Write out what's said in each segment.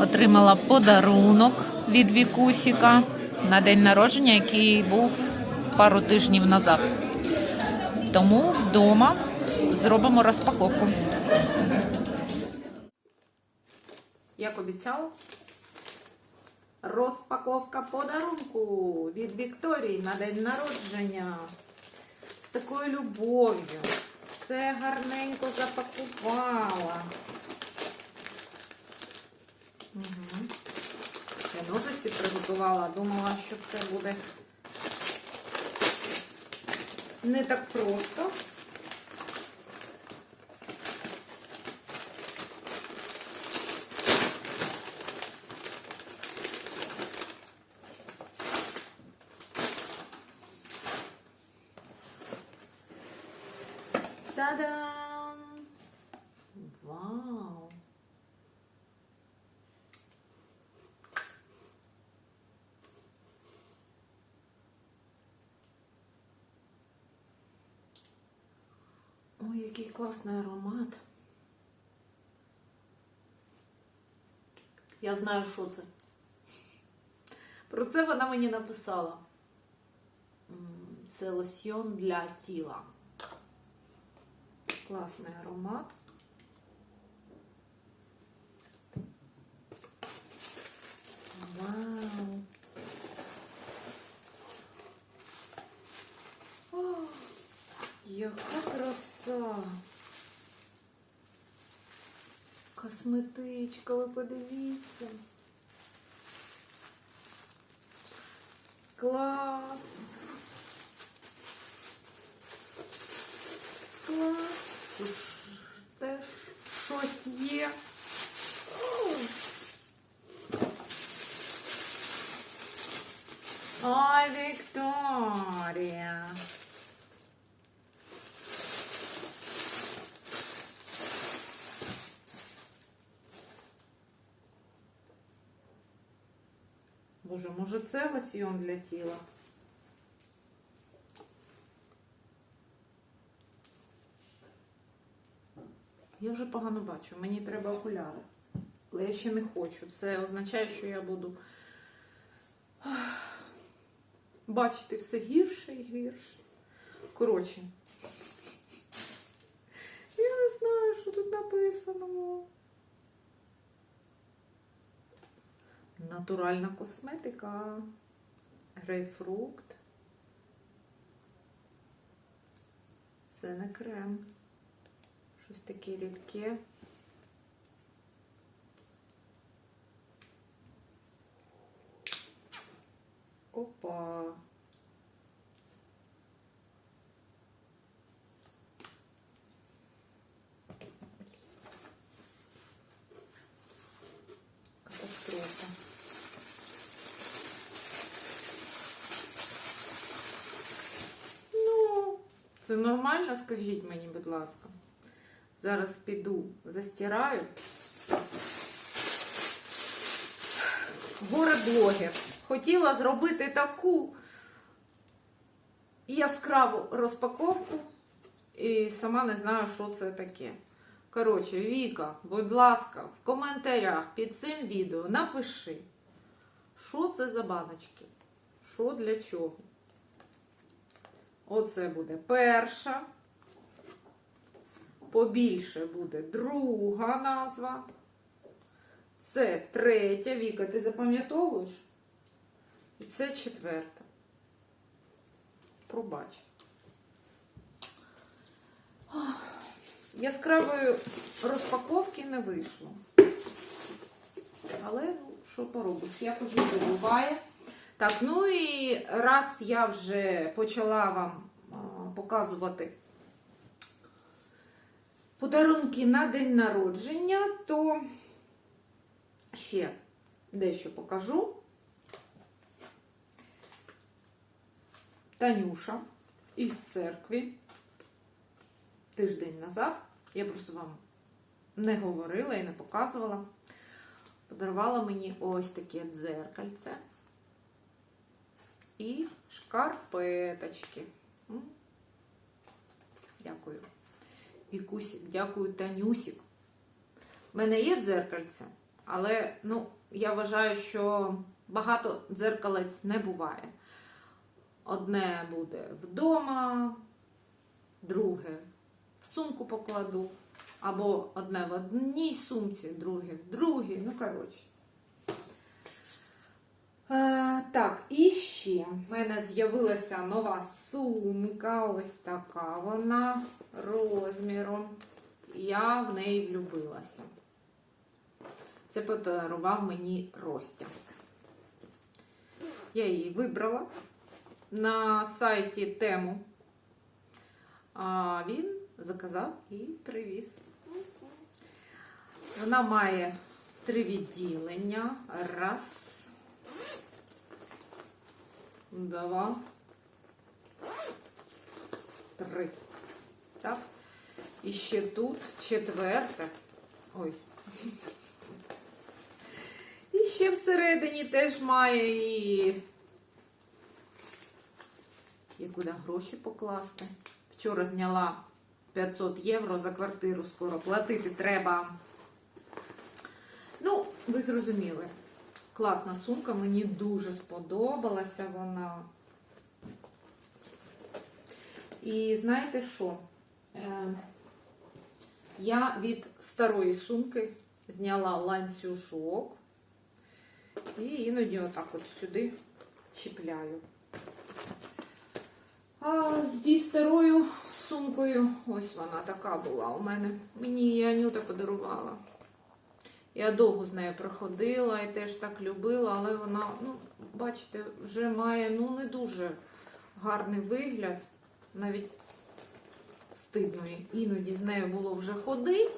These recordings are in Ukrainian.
Отримала подарунок від Вікусіка на день народження, який був пару тижнів назад. Тому вдома зробимо розпаковку. Як обіцяла, розпаковка подарунку від Вікторії на день народження. З такою любов'ю. Все гарненько запакувала. Угу. Я ножиці приготувала, думала, що це буде не так просто. Та-дам! Ой, який класний аромат. Я знаю, що це. Про це вона мені написала. Це лосьйон для тіла. Класний аромат. Вау! О, яка краса! Косметичка, ви подивіться. Клас! Клас! Теж щось є. Ой, Вікторія! Боже, може це лосьйон для тіла? Я вже погано бачу, мені треба окуляри. Але я ще не хочу. Це означає, що я буду бачити все гірше і гірше. Коротше, я не знаю, що тут написано. Натуральна косметика, грейпфрукт. Це не крем. Щось таке рідке. Це нормально, скажіть мені, будь ласка. Зараз піду, застираю. Горе-блогер. Хотіла зробити таку яскраву розпаковку і сама не знаю, що це таке. Коротше, Віка, будь ласка, в коментарях під цим відео напиши, що це за баночки, що для чого. Оце буде перша. Побільше буде друга назва. Це третя. Віка, ти запам'ятовуєш? І це четверта. Пробач. Яскравої розпаковки не вийшло. Але, ну, що поробиш, як уже буває. Так, ну і раз я вже почала вам показувати подарунки на день народження, то ще дещо покажу. Танюша із церкви тиждень назад. Я просто вам не говорила і не показувала. Подарувала мені ось таке дзеркальце і шкарпеточки. Дякую. Вікусік, дякую, Танюсік. У мене є дзеркальце, Але ну, я вважаю, що багато дзеркалець не буває. Одне буде вдома, друге в сумку покладу, або одне в одній сумці, друге в другій. Ну, коротше. Так, і ще в мене з'явилася нова сумка. Ось така вона розміром. Я в неї влюбилася. Це подарував мені Ростя. Я її вибрала на сайті тему. А він заказав і привіз. Вона має три відділення. Раз. Два. Три. Так. І ще тут четверте. Ой. І ще всередині теж має і. І куди гроші покласти. Вчора зняла 500 євро за квартиру, скоро платити треба. Ну, ви зрозуміли. Класна сумка, мені дуже сподобалася вона. І знаєте що? Е, я від старої сумки зняла ланцюжок і іноді отак от сюди чіпляю. А зі старою сумкою, ось вона така була у мене. Мені її Анюта подарувала. Я довго з нею проходила і теж так любила, але вона, ну, бачите, вже має ну, не дуже гарний вигляд. Навіть стидно іноді з нею було вже ходити.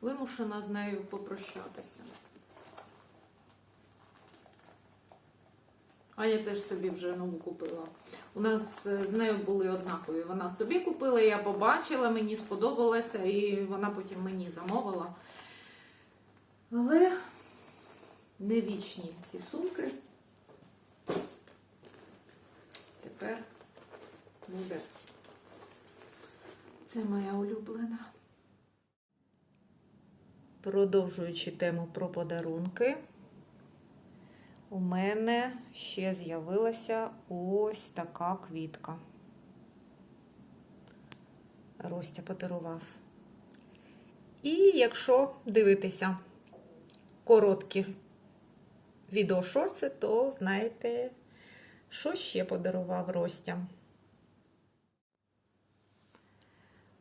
Вимушена з нею попрощатися. Аня теж собі вже нову купила. У нас е, з нею були однакові. Вона собі купила, я побачила, мені сподобалося, і вона потім мені замовила. Але не вічні ці сумки. Тепер буде. Це моя улюблена. Продовжуючи тему про подарунки, у мене ще з'явилася ось така квітка. Ростя подарував. І якщо дивитися короткі відеошорти, то знаєте, що ще подарував Ростя.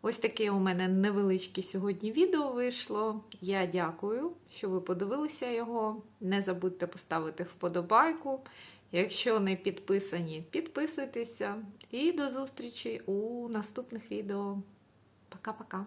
Ось таке у мене невеличке сьогодні відео вийшло. Я дякую, що ви подивилися його. Не забудьте поставити вподобайку. Якщо не підписані, підписуйтеся. І до зустрічі у наступних відео. Пока-пока!